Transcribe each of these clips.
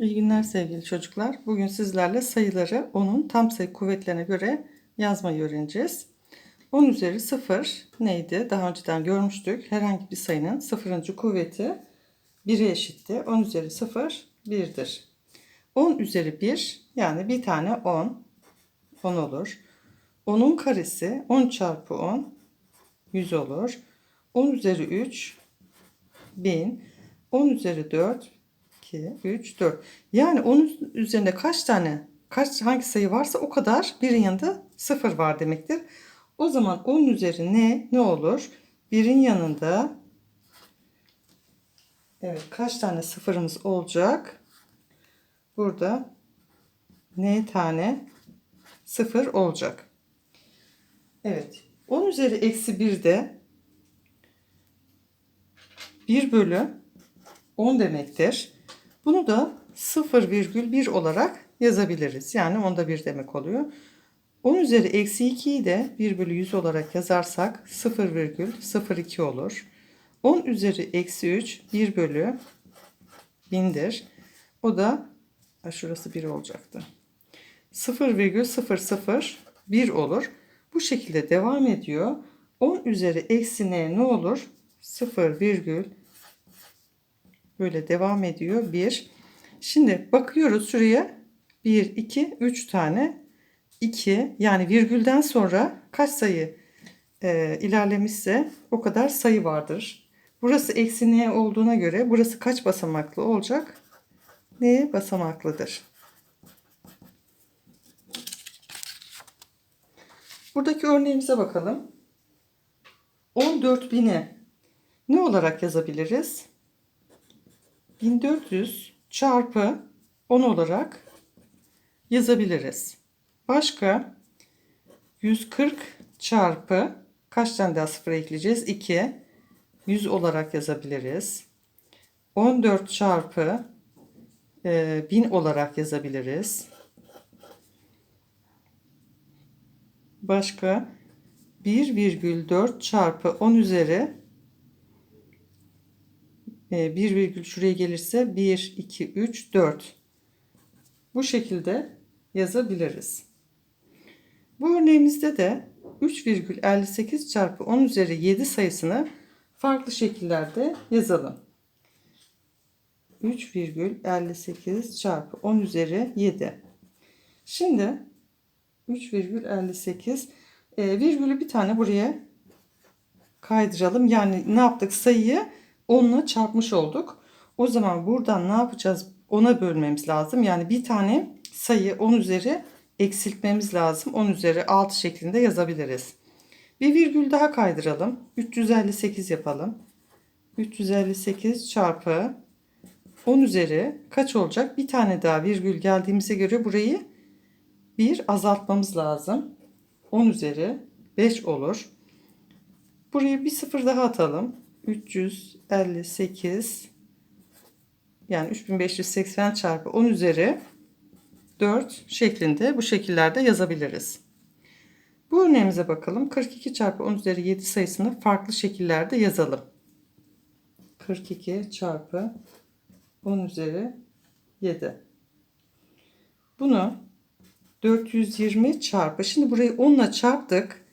İyi günler sevgili çocuklar. Bugün sizlerle sayıları onun tam sayı kuvvetlerine göre yazmayı öğreneceğiz. 10 üzeri 0 neydi? Daha önceden görmüştük. Herhangi bir sayının sıfırıncı kuvveti 1'e eşitti. 10 üzeri 0 1'dir. 10 üzeri 1 yani bir tane 10 10 olur. 10'un karesi 10 çarpı 10 100 olur. 10 üzeri 3 1000. 10 üzeri 4 2, 3, 4. Yani onun üzerinde kaç tane, kaç hangi sayı varsa o kadar birin yanında 0 var demektir. O zaman 10 üzeri ne? Ne olur? Birin yanında evet kaç tane sıfırımız olacak? Burada ne tane sıfır olacak. Evet. 10 üzeri eksi 1 de 1 bölü 10 demektir. Bunu da 0,1 olarak yazabiliriz. Yani onda 1 demek oluyor. 10 üzeri eksi 2'yi de 1 bölü 100 olarak yazarsak 0,02 olur. 10 üzeri eksi 3 1 bölü 1000'dir. O da şurası 1 olacaktı. 0,001 olur. Bu şekilde devam ediyor. 10 üzeri eksi ne ne olur? 0, böyle devam ediyor. 1. Şimdi bakıyoruz şuraya. 1, 2, 3 tane 2 yani virgülden sonra kaç sayı e, ilerlemişse o kadar sayı vardır. Burası eksi olduğuna göre burası kaç basamaklı olacak? N basamaklıdır. Buradaki örneğimize bakalım. 14.000'i ne olarak yazabiliriz? 1400 çarpı 10 olarak yazabiliriz. Başka 140 çarpı kaç tane daha sıfır ekleyeceğiz? 2. 100 olarak yazabiliriz. 14 çarpı e, 1000 olarak yazabiliriz. Başka 1,4 çarpı 10 üzeri 1 ee, virgül şuraya gelirse 1, 2, 3, 4. Bu şekilde yazabiliriz. Bu örneğimizde de 3,58 çarpı 10 üzeri 7 sayısını farklı şekillerde yazalım. 3,58 çarpı 10 üzeri 7. Şimdi 3,58 e, virgülü bir tane buraya kaydıralım. Yani ne yaptık? Sayıyı 10'la çarpmış olduk. O zaman buradan ne yapacağız? 10'a bölmemiz lazım. Yani bir tane sayı 10 üzeri eksiltmemiz lazım. 10 üzeri 6 şeklinde yazabiliriz. Bir virgül daha kaydıralım. 358 yapalım. 358 çarpı 10 üzeri kaç olacak? Bir tane daha virgül geldiğimize göre burayı bir azaltmamız lazım. 10 üzeri 5 olur. Buraya bir sıfır daha atalım. 358 yani 3580 çarpı 10 üzeri 4 şeklinde bu şekillerde yazabiliriz. Bu örneğimize bakalım. 42 çarpı 10 üzeri 7 sayısını farklı şekillerde yazalım. 42 çarpı 10 üzeri 7. Bunu 420 çarpı. Şimdi burayı 10 ile çarptık.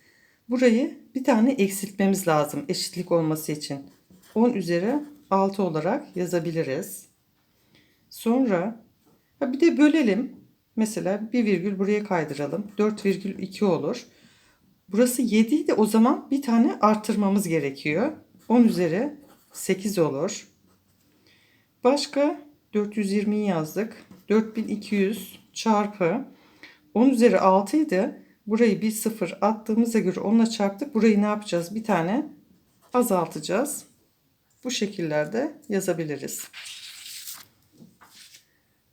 Burayı bir tane eksiltmemiz lazım eşitlik olması için. 10 üzeri 6 olarak yazabiliriz. Sonra bir de bölelim. Mesela bir virgül buraya kaydıralım. 4,2 olur. Burası 7 idi. O zaman bir tane arttırmamız gerekiyor. 10 üzeri 8 olur. Başka 420'yi yazdık. 4200 çarpı 10 üzeri 6 idi. Burayı bir sıfır attığımıza göre onunla çarptık. Burayı ne yapacağız? Bir tane azaltacağız. Bu şekillerde yazabiliriz.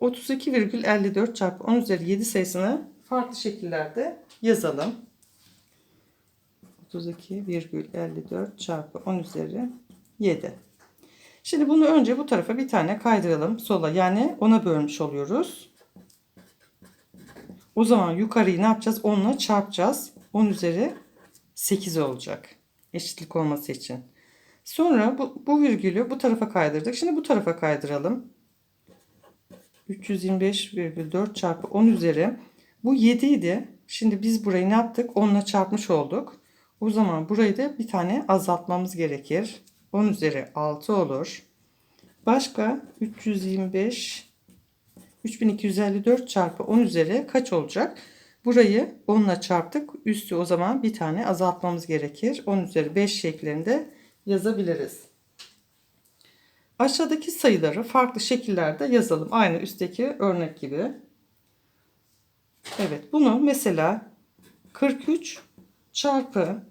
32,54 çarpı 10 üzeri 7 sayısını farklı şekillerde yazalım. 32,54 çarpı 10 üzeri 7. Şimdi bunu önce bu tarafa bir tane kaydıralım sola. Yani ona bölmüş oluyoruz. O zaman yukarıyı ne yapacağız? 10 ile çarpacağız. 10 üzeri 8 olacak. Eşitlik olması için. Sonra bu, bu virgülü bu tarafa kaydırdık. Şimdi bu tarafa kaydıralım. 325,4 çarpı 10 üzeri. Bu 7 idi. Şimdi biz burayı ne yaptık? 10 ile çarpmış olduk. O zaman burayı da bir tane azaltmamız gerekir. 10 üzeri 6 olur. Başka 325 3254 çarpı 10 üzeri kaç olacak? Burayı 10 ile çarptık. Üstü o zaman bir tane azaltmamız gerekir. 10 üzeri 5 şeklinde yazabiliriz. Aşağıdaki sayıları farklı şekillerde yazalım. Aynı üstteki örnek gibi. Evet bunu mesela 43 çarpı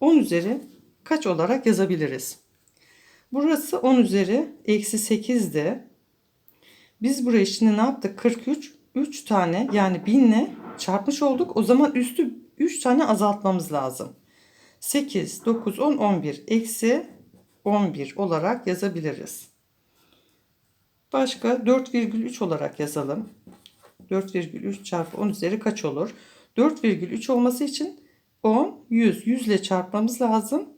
10 üzeri kaç olarak yazabiliriz? Burası 10 üzeri eksi 8'di. Biz burayı şimdi ne yaptık? 43 3 tane yani 1000 ile çarpmış olduk. O zaman üstü 3 tane azaltmamız lazım. 8, 9, 10, 11 eksi 11 olarak yazabiliriz. Başka 4,3 olarak yazalım. 4,3 çarpı 10 üzeri kaç olur? 4,3 olması için 10, 100. 100 ile çarpmamız lazım.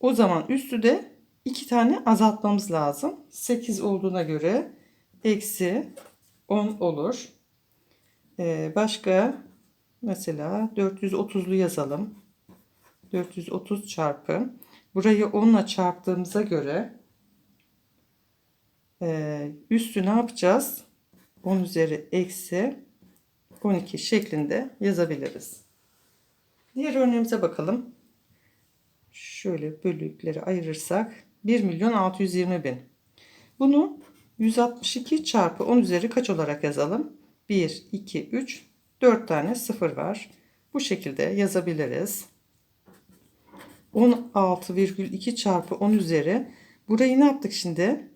O zaman üstü de 2 tane azaltmamız lazım. 8 olduğuna göre eksi 10 olur. Ee, başka mesela 430'lu yazalım. 430 çarpı. Burayı 10 ile çarptığımıza göre e, üstü ne yapacağız? 10 üzeri eksi 12 şeklinde yazabiliriz. Diğer örneğimize bakalım. Şöyle bölükleri ayırırsak 1 milyon 620 bin. Bunu 162 çarpı 10 üzeri kaç olarak yazalım? 1, 2, 3, 4 tane sıfır var. Bu şekilde yazabiliriz. 16,2 çarpı 10 üzeri. Burayı ne yaptık şimdi?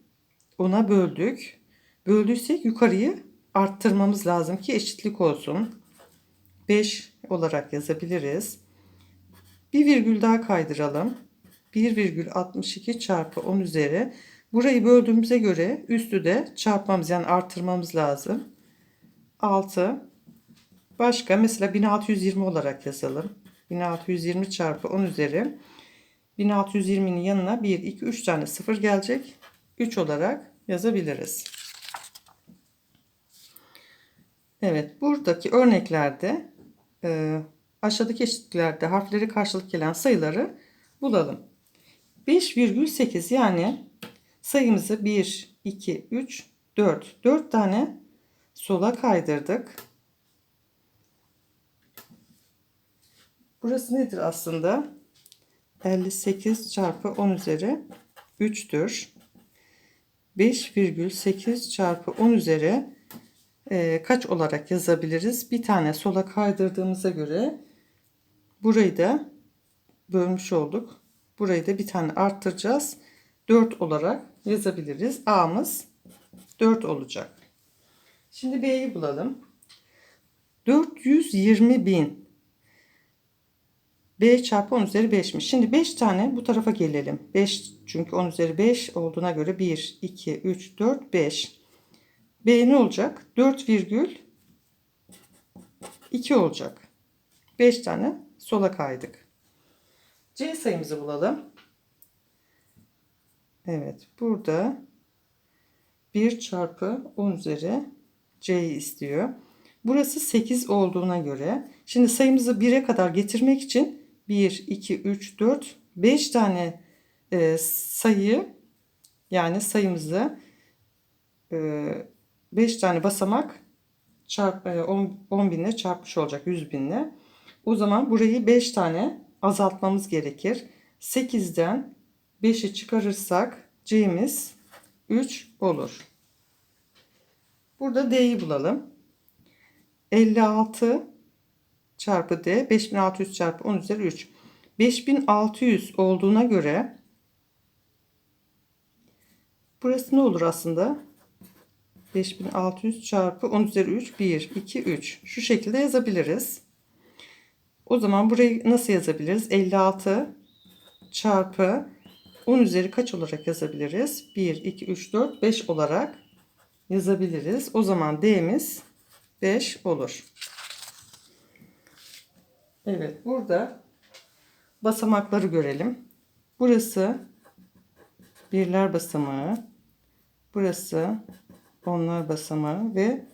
10'a böldük. Böldüysek yukarıyı arttırmamız lazım ki eşitlik olsun. 5 olarak yazabiliriz. Bir virgül daha kaydıralım. 1,62 çarpı 10 üzeri. Burayı böldüğümüze göre üstü de çarpmamız yani artırmamız lazım. 6. Başka mesela 1620 olarak yazalım. 1620 çarpı 10 üzeri. 1620'nin yanına 1, 2, 3 tane sıfır gelecek. 3 olarak yazabiliriz. Evet buradaki örneklerde e, aşağıdaki eşitliklerde harfleri karşılık gelen sayıları bulalım. 5,8 yani sayımızı 1, 2, 3, 4. 4 tane sola kaydırdık. Burası nedir aslında? 58 çarpı 10 üzeri 3'tür. 5,8 çarpı 10 üzeri e, kaç olarak yazabiliriz? Bir tane sola kaydırdığımıza göre burayı da bölmüş olduk. Burayı da bir tane arttıracağız. 4 olarak yazabiliriz. A'mız 4 olacak. Şimdi B'yi bulalım. 420 bin. B çarpı 10 üzeri 5'miş. Şimdi 5 tane bu tarafa gelelim. 5 çünkü 10 üzeri 5 olduğuna göre 1, 2, 3, 4, 5. B ne olacak? 4 virgül 2 olacak. 5 tane sola kaydık. C sayımızı bulalım. Evet burada 1 çarpı 10 üzeri C'yi istiyor. Burası 8 olduğuna göre şimdi sayımızı 1'e kadar getirmek için 1, 2, 3, 4, 5 tane e, sayı yani sayımızı e, 5 tane basamak çarp, e, 10, 10 binle çarpmış olacak 100 binle. O zaman burayı 5 tane azaltmamız gerekir. 8'den 5'i çıkarırsak C'miz 3 olur. Burada D'yi bulalım. 56 çarpı D 5600 çarpı 10 üzeri 3. 5600 olduğuna göre burası ne olur aslında? 5600 çarpı 10 üzeri 3 1 2 3 şu şekilde yazabiliriz. O zaman burayı nasıl yazabiliriz? 56 çarpı 10 üzeri kaç olarak yazabiliriz? 1 2 3 4 5 olarak yazabiliriz. O zaman D'miz 5 olur. Evet burada basamakları görelim. Burası birler basamağı. Burası Onlar basamağı ve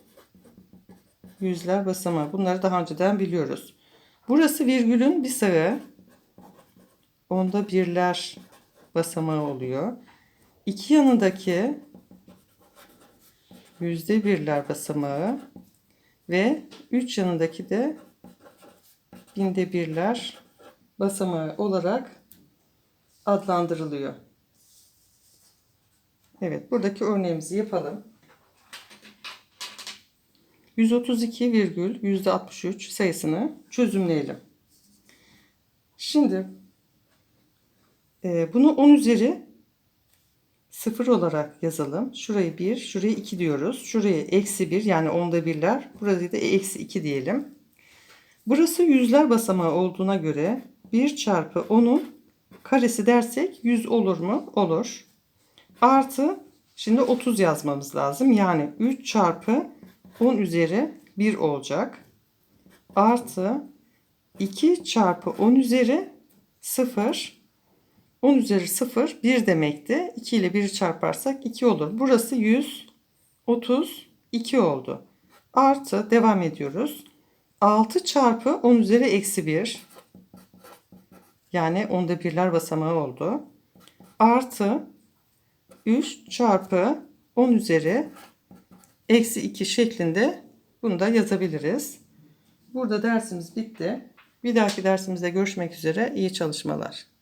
yüzler basamağı. Bunları daha önceden biliyoruz. Burası virgülün bir sağı. Onda birler basamağı oluyor. İki yanındaki yüzde birler basamağı ve üç yanındaki de binde birler basamağı olarak adlandırılıyor. Evet, buradaki örneğimizi yapalım. 132 virgül yüzde 63 sayısını çözümleyelim. Şimdi bunu 10 üzeri 0 olarak yazalım. Şurayı 1, şurayı 2 diyoruz. Şuraya eksi 1 yani onda birler. Burayı da eksi 2 diyelim. Burası yüzler basamağı olduğuna göre 1 çarpı 10'un karesi dersek 100 olur mu? Olur. Artı şimdi 30 yazmamız lazım. Yani 3 çarpı 10 üzeri 1 olacak. Artı 2 çarpı 10 üzeri 0. 10 üzeri 0 1 demekti. 2 ile 1'i çarparsak 2 olur. Burası 132 oldu. Artı devam ediyoruz. 6 çarpı 10 üzeri eksi 1. Yani onda birler basamağı oldu. Artı 3 çarpı 10 üzeri eksi 2 şeklinde bunu da yazabiliriz. Burada dersimiz bitti. Bir dahaki dersimizde görüşmek üzere. İyi çalışmalar.